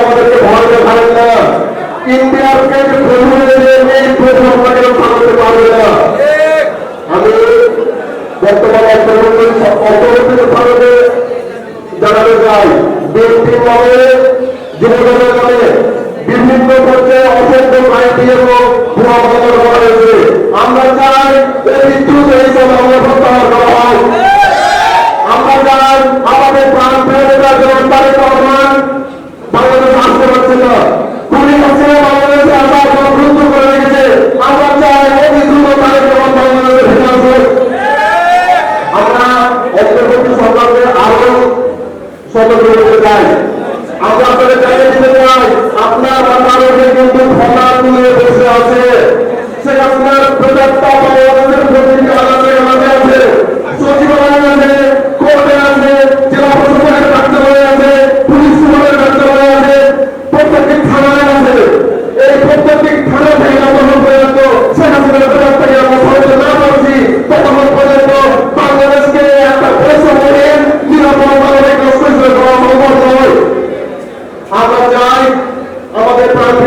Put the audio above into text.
আমাদেরকে ভয় দেখালেন না। ইন্ডিয়াকে পারবে না। আমি বর্তমানে ভারতে জানাতে চাই। বিভিন্ন পর্যায়ে অসংখ্য এবং আমরা চাই সতর্ক করতে চাই আমরা আপনাদের চাই